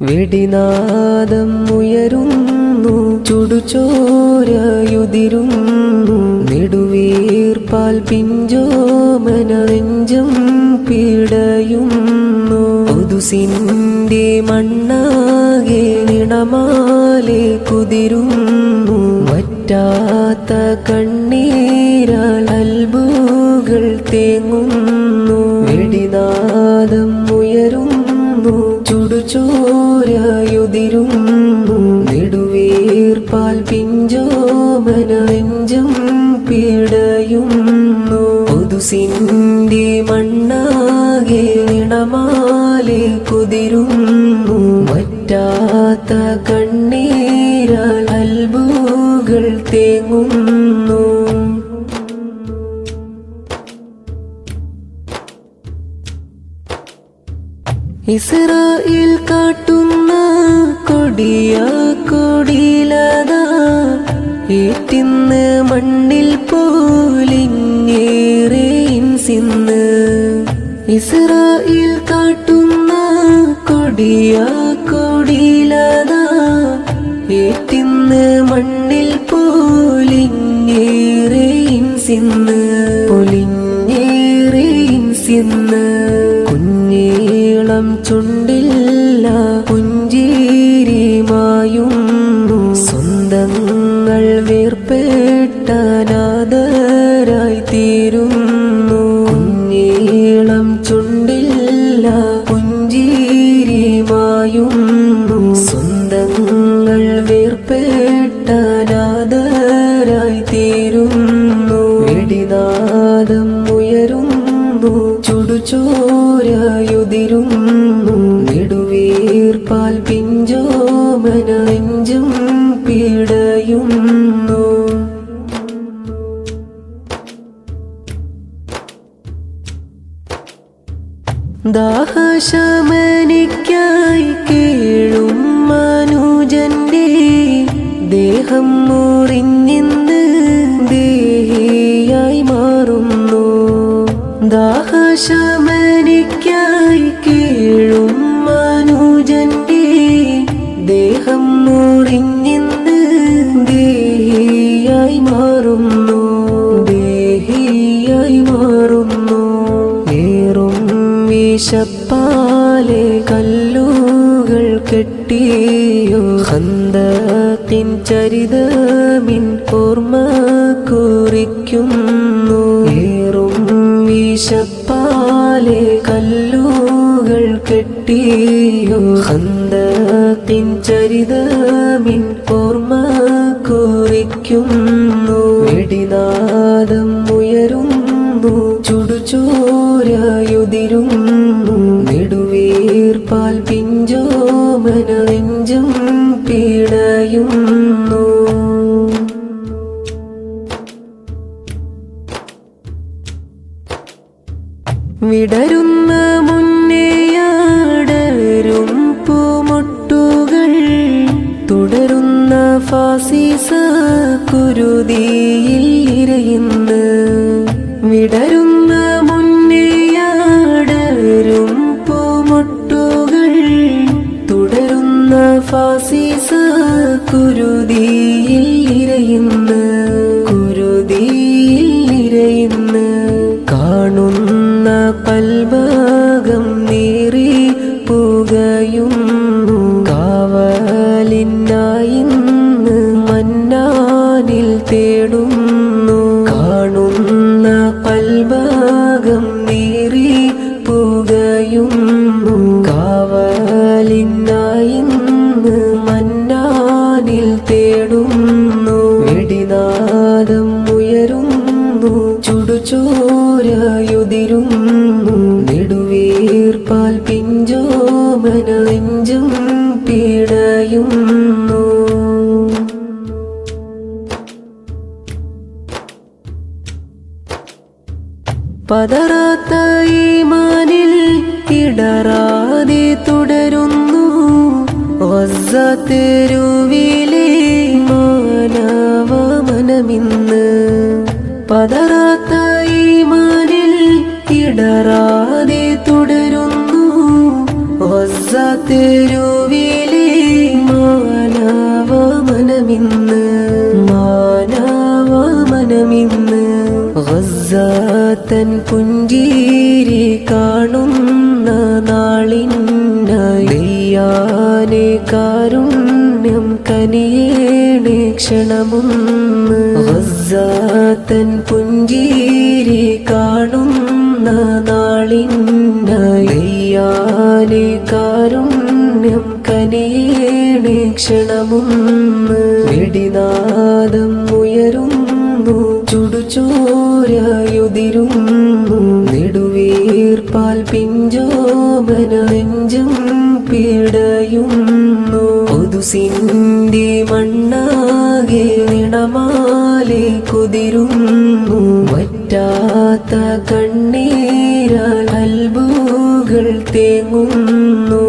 വെടിനാദം ഉയരുന്നു ചുടുചോരയുതിരുന്നു. നെടുവീർപ്പാൽ പിഞ്ചോമന നെഞ്ചം പിടയുന്നു. ഉതുസിന്റെ മണ്ണാകെ നിണമാലെ കുതിരുന്നു. വറ്റാത്ത കണ്ണീരാൽ അൽബുകൾ തേങ്ങുന്നു. നെടുവീർപ്പാൽ പിഞ്ചോമന നെഞ്ചം പിടയുന്നു. ഉതുസിന്റെ മണ്ണാകെ ഇണമാലെ കുതിരുന്നു. മറ്റാത്ത കണ്ണീരാൽ അൽബുകൾ തേങ്ങുന്നു. ഇസ്രായേൽ കാട്ടുന്ന കൊടിയ കൊടിലത ഏറ്റിന്ന് മണ്ണിൽ പോലിങ്ങേറേൻ സിന്ന് ഇസ്രായേൽ കാട്ടുന്ന കൊടിയ കൊടിലത ഏറ്റിന്ന് മണ്ണിൽ പോലിങ്ങേറേൻ സിന്ന് പൊലിങ്ങേറേൻ സിന്ന് കുഞ്ഞീളം ചുണ്ടില്ല കുഞ്ചീരിമായും സ്വന്തങ്ങൾ വെടിനാദം ഉയരുന്നു ചുടുചോരയുതിരുന്നു. നെടുവീർപ്പാൽ പിഞ്ചോമന നെഞ്ചും പിടയുന്നു. ദാഹശമനിക്കായി ദാഹശമനിക്കായി കേഴും മനുജന്റെ ദേഹം മുറിഞ്ഞിന്ന് ദേഹിയായി മാറുന്നു ദേഹിയായി മാറുന്നു. ഏറും വിശപ്പാലെ കല്ലുകൾ കെട്ടിയോ ഹന്തത്തിൻ ചരിതമിൻ ഓർമ്മ കുറിക്കുന്നു ഹന്തത്തിൻ ചരിതമിൻ ഓർമ്മ കുറിക്കുന്നു വെടിനാദം ഉയരുന്നു ചുടുചോരയുതിരുന്നു. നെടുവീർപ്പാൽ പിഞ്ചോമന നെഞ്ചം പിടയുന്നു. വിടരുന്ന മുന്നേയാടരും ഫാസിസ കുരുതിയിൽ ഇരയുന്ന്. വിടരുന്ന മുന്നേയാടരും പൂമൊട്ടുകൾ തുടരുന്ന ഫാസിസ കുരുതിയിൽ ഇരയുന്ന്. പിടയുന്നു പതറാത്ത ഈമാനിൽ ഇടറാതെ തുടരുന്നു. തെരുവിലെ മാനവ മനമിന്ന് പതറാത്ത മാനിൽ ഇടറാതെ തുടരുന്നു. തെരുവിലെ ഗസ്സാത്തൻ പുഞ്ചീരി കാണുന്ന നാളിന്നയ്യാനെ കാരുണ്യം കനിയേണേ ക്ഷണമൊന്ന്. ഗസ്സാത്തൻ പുഞ്ചീരി കാണുന്ന നാളിന്നയ്യാനെ കാരുണ്യം കനിയേണേ ക്ഷണമൊന്ന്. വെടിനാദം ചുടുചോരയുതിരുന്നു നെടുവീർപ്പാൽ പിഞ്ചോമന നെഞ്ചം പിടയുന്നു. ഒതുസിന്റെ മണ്ണാകെ നിണമാലെ കുതിരുന്നു. വറ്റാത്ത കണ്ണീരാൽ അൽബുകൾ തേങ്ങുന്നു.